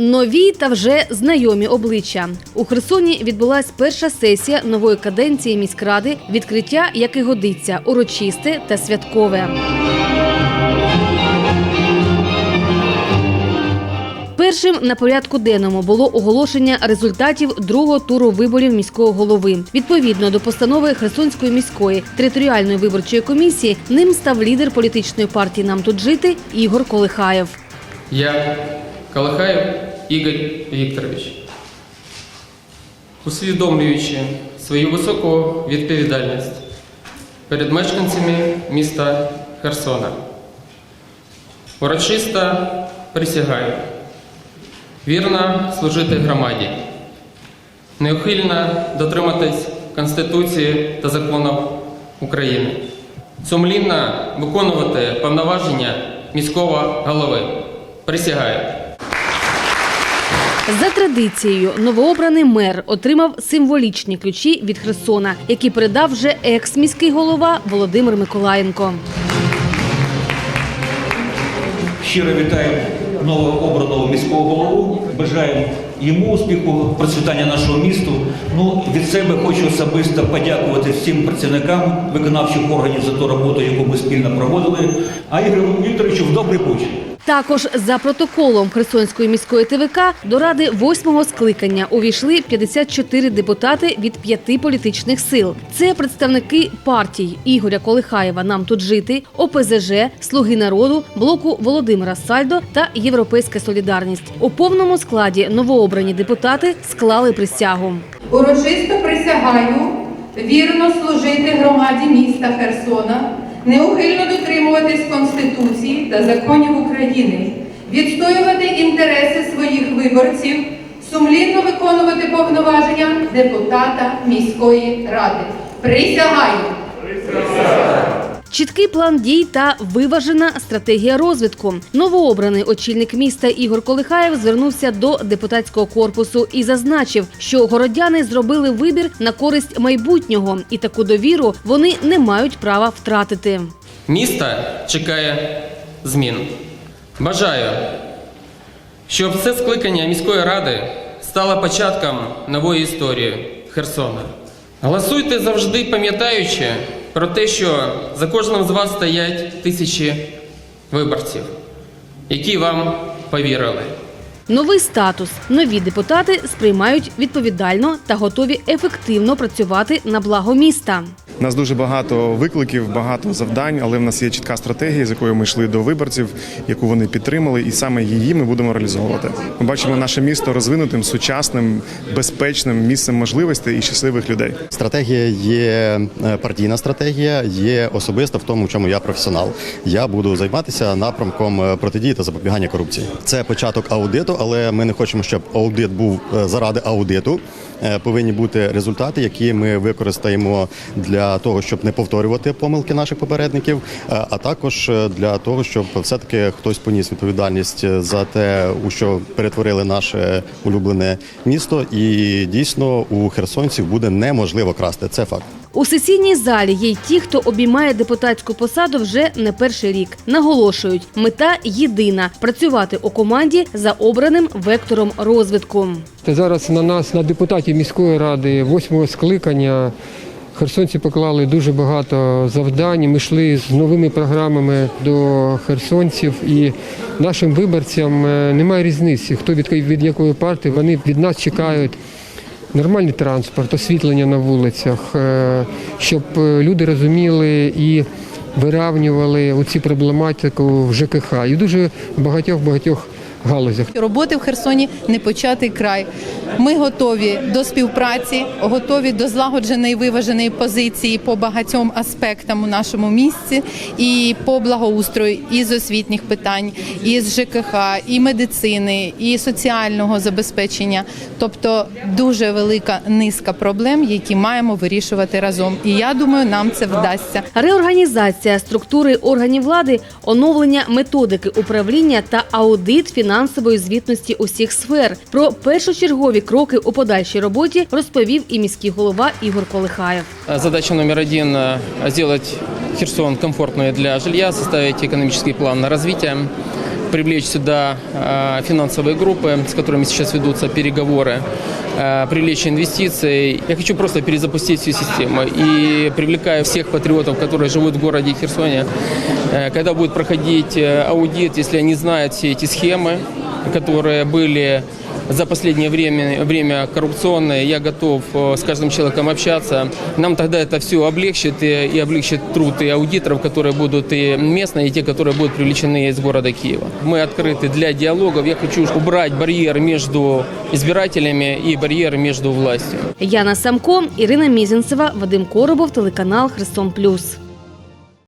Нові та вже знайомі обличчя у Херсоні відбулась перша сесія нової каденції міськради, відкриття, як і годиться, урочисте та святкове. Першим на порядку денному було оголошення результатів другого туру виборів міського голови. Відповідно до постанови Херсонської міської територіальної виборчої комісії, ним став лідер політичної партії Нам тут жити Ігор Колихаєв. Я, Калахаєв Ігор Вікторович, усвідомлюючи свою високу відповідальність перед мешканцями міста Херсона, урочисто присягаю вірно служити громаді, неухильно дотриматись Конституції та законів України, сумлінно виконувати повноваження міського голови. Присягаю. За традицією, новообраний мер отримав символічні ключі від Херсона, які передав вже екс-міський голова Володимир Миколаєнко. Щиро вітаємо новообраного міського голову. Бажаємо йому успіху, процвітання нашого місту. Ну від себе хочу особисто подякувати всім працівникам виконавчих органів за ту роботу, яку ми спільно проводили. А Ігорю Вікторовичу в добрий путь. Також за протоколом Херсонської міської ТВК до ради восьмого скликання увійшли 54 депутати від п'яти політичних сил. Це представники партій Ігоря Колихаєва Нам тут жити, ОПЗЖ, Слуги народу, блоку Володимира Сальдо та Європейська солідарність. У повному складі новообрані депутати склали присягу. Урочисто присягаю вірно служити громаді міста Херсона, неухильно дотримуватись Конституції та законів України, відстоювати інтереси своїх виборців, сумлінно виконувати повноваження депутата міської ради. Присягаю! Чіткий план дій та виважена стратегія розвитку. Новообраний очільник міста Ігор Колихаєв звернувся до депутатського корпусу і зазначив, що городяни зробили вибір на користь майбутнього, і таку довіру вони не мають права втратити. Місто чекає змін. Бажаю, щоб це скликання міської ради стало початком нової історії Херсона. Голосуйте завжди пам'ятаючи про те, що за кожним з вас стоять тисячі виборців, які вам повірили. Новий статус. Нові депутати сприймають відповідально та готові ефективно працювати на благо міста. У нас дуже багато викликів, багато завдань, але в нас є чітка стратегія, з якою ми йшли до виборців, яку вони підтримали, і саме її ми будемо реалізовувати. Ми бачимо наше місто розвинутим, сучасним, безпечним місцем можливостей і щасливих людей. Стратегія є е, партійна стратегія, є особиста в тому, в чому я професіонал. Я буду займатися напрямком е, протидії та запобігання корупції. Це початок аудиту, але ми не хочемо, щоб аудит був е, заради аудиту. Повинні бути результати, які ми використаємо для того, щоб не повторювати помилки наших попередників, е, а також е, для того, щоб все-таки хтось поніс відповідальність за те, у що перетворили наше улюблене місто. І дійсно у херсонців буде неможливо красти. Це факт. У сесійній залі є й ті, хто обіймає депутатську посаду вже не перший рік. Наголошують, мета єдина працювати у команді за обраним вектором розвитку. Зараз на нас, на депутатів міської ради, восьмого скликання, херсонці поклали дуже багато завдань. Ми йшли з новими програмами до херсонців і нашим виборцям е, немає різниці, хто від, від якої партії, вони від нас чекають. Нормальний транспорт, освітлення на вулицях, е, щоб е, люди розуміли і виравнювали оці проблематику в ЖКХ і дуже багатьох багатьох галузях. Роботи в Херсоні не початий край. Ми готові до співпраці, готові до злагодженої виваженої позиції по багатьом аспектам у нашому місці і по благоустрою, і з освітніх питань, і з ЖКХ, і медицини, і соціального забезпечення. Тобто дуже велика низка проблем, які маємо вирішувати разом. І я думаю, нам це вдасться. Реорганізація структури органів влади, оновлення методики управління та аудит фінансової звітності усіх сфер. Про першочергові кроки у подальшій роботі розповів і міський голова Ігор Колихаєв. Задача номер один зробити – Херсон комфортною для жилья, составити економічний план на развитие привлечь сюда э, финансовые группы, с которыми сейчас ведутся переговоры, э, привлечь инвестиции. Я хочу просто перезапустить всю систему и привлекаю всех патриотов, которые живут в городе Херсоне, э, когда будет проходить э, аудит, если они знают все эти схемы, которые были за последнее время, время коррупционное, я готов э, с каждым человеком общаться. Нам тогда это все облегчит и, и облегчит труд и аудиторов, которые будут и местные, и те, которые будут привлечены из города Киева. Мы открыты для диалогов. Я хочу убрать барьер между избирателями и барьер между властью. Яна Самко, Ірина Мізінцева, Вадим Коробов, телеканал Херсон Плюс.